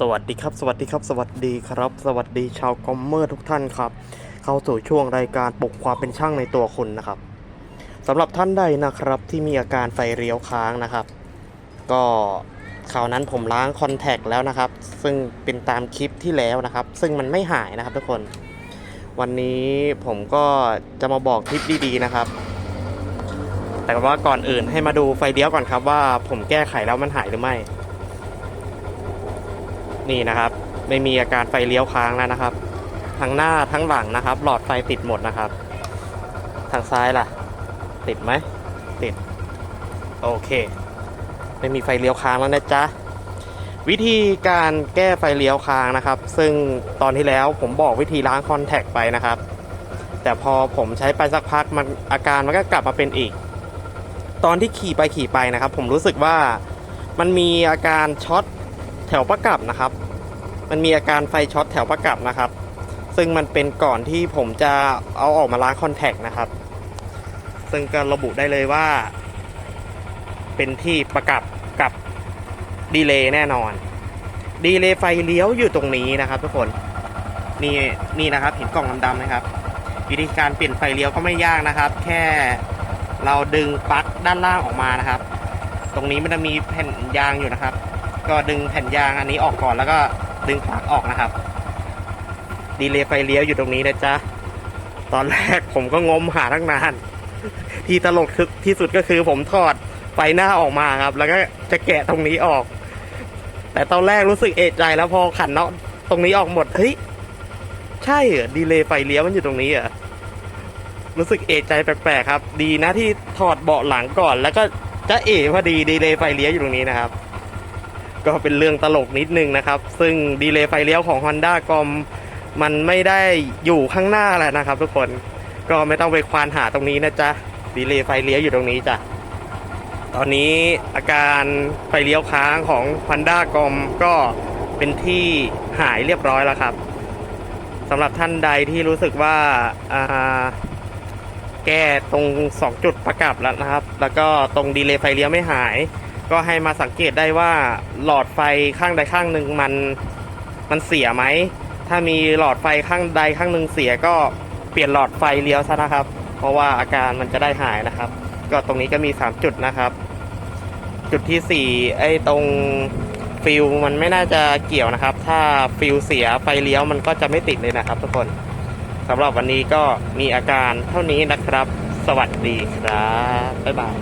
สวัสดีครับ สวัสดีครับ สวัสดีครับ สวัสดีชาวคอมเมอร์ทุกท่านครับ เข้าสู่ช่วงรายการปลุกความเป็นช่างในตัวคุณนะครับสำหรับท่านใดนะครับที่มีอาการไฟเลี้ยวค้างนะครับ ก็คราวนั้นผมล้างคอนแทคแล้วนะครับ ซึ่งเป็นตามคลิปที่แล้วนะครับ ซึ่งมันไม่หายนะครับทุกคน วันนี้ผมก็จะมาบอกคลิปดีๆนะครับ แต่ว่าก่อนอื่นให้มาดูไฟเลี้ยวก่อนครับว่าผมแก้ไขแล้วมันหายหรือไม่ นี่นะครับ ไม่มีอาการไฟเลี้ยวค้างแล้วนะครับ ทั้งหน้าทั้งหลังนะครับ หลอดไฟติดหมดนะครับ ทางซ้ายล่ะ ติดไหมติด โอเค ไม่มีไฟเลี้ยวค้างแล้วนะจ๊ะวิธีการแก้ไฟเลี้ยวค้างนะครับ ซึ่งตอนที่แล้วผมบอกวิธีล้างคอนแทคไปนะครับ แต่พอผมใช้ไปสักพักมันอาการมันก็กลับมาเป็นอีก ตอนที่ขี่ไปขี่ไปนะครับ ผมรู้สึกว่ามันมีอาการช็อต ถวประกับนะครับ มันมีอาการไฟช็อตแถวประกับนะครับ ซึ่งมันเป็นก่อนที่ผมจะเอาออกมาล้างคอนแทคนะครับ ซึ่งก็ระบุได้เลยว่า เป็นที่ประกับกับดีเลย์แน่นอน ดีเลย์ไฟเลี้ยวอยู่ตรงนี้นะครับ ทุกคนนี่นี่นะครับเห็นกล่องดำๆนะครับ วิธีการเปลี่ยนไฟเลี้ยวก็ไม่ยากนะครับ แค่เราดึงปลั๊กด้านล่างออกมานะครับ ตรงนี้มันจะมีแผ่นยางอยู่นะครับ ก็ดึงแผ่นยางอันนี้ออกก่อนแล้วก็ดึงปลั๊กออกนะครับ ดีเลย์ไฟเลี้ยวอยู่ตรงนี้นะจ๊ะ ตอนแรกผมก็งมหาตั้งนาน ที่ตลกที่สุดก็คือผมถอดไฟหน้าออกมาครับ แล้วก็จะแกะตรงนี้ออก แต่ตอนแรกรู้สึกเอะใจแล้วพอขันเนาะตรงนี้ออกหมดเฮ้ยใช่เหรอดีเลย์ไฟเลี้ยวมันอยู่ตรงนี้เหรอรู้สึกเอะใจแปลกๆครับ ดีนะที่ถอดเบาะหลังก่อน แล้วก็จะเอะพอดีดีเลย์ไฟเลี้ยวอยู่ตรงนี้นะครับ ก็เป็นเรื่องตลกนิดนึงนะครับ ซึ่งดีเลย์ไฟเลี้ยวของ Honda กอมมันไม่ได้อยู่ข้างหน้าแหละนะครับ ทุกคนก็ไม่ต้องไปควานหาตรงนี้นะจ๊ะดีเลย์ไฟเลี้ยวอยู่ตรงนี้จ้ะตอนนี้อาการไฟเลี้ยวค้างของ Honda กอมก็เป็นที่หายเรียบร้อยแล้วครับสำหรับท่านใดที่รู้สึกว่าอ่าแก้ตรง 2 จุดประกับแล้วนะครับ แล้วก็ตรงดีเลย์ไฟเลี้ยวไม่หาย ก็ให้มาสังเกตได้ว่าหลอดไฟข้างใดข้างหนึ่งมันมันเสียไหม ถ้ามีหลอดไฟข้างใดข้างหนึ่งเสียก็เปลี่ยนหลอดไฟเลี้ยวซะนะครับ เพราะว่าอาการมันจะได้หายนะครับ ก็ตรงนี้ก็มี 3 จุดนะครับ จุดที่4ไอ้ตรงฟิลมันไม่น่าจะเกี่ยวนะครับ ถ้าฟิลเสียไฟเลี้ยวมันก็จะไม่ติดเลยนะครับ ทุกคนสำหรับวันนี้ก็มีอาการเท่านี้นะครับ สวัสดีครับบ๊ายบาย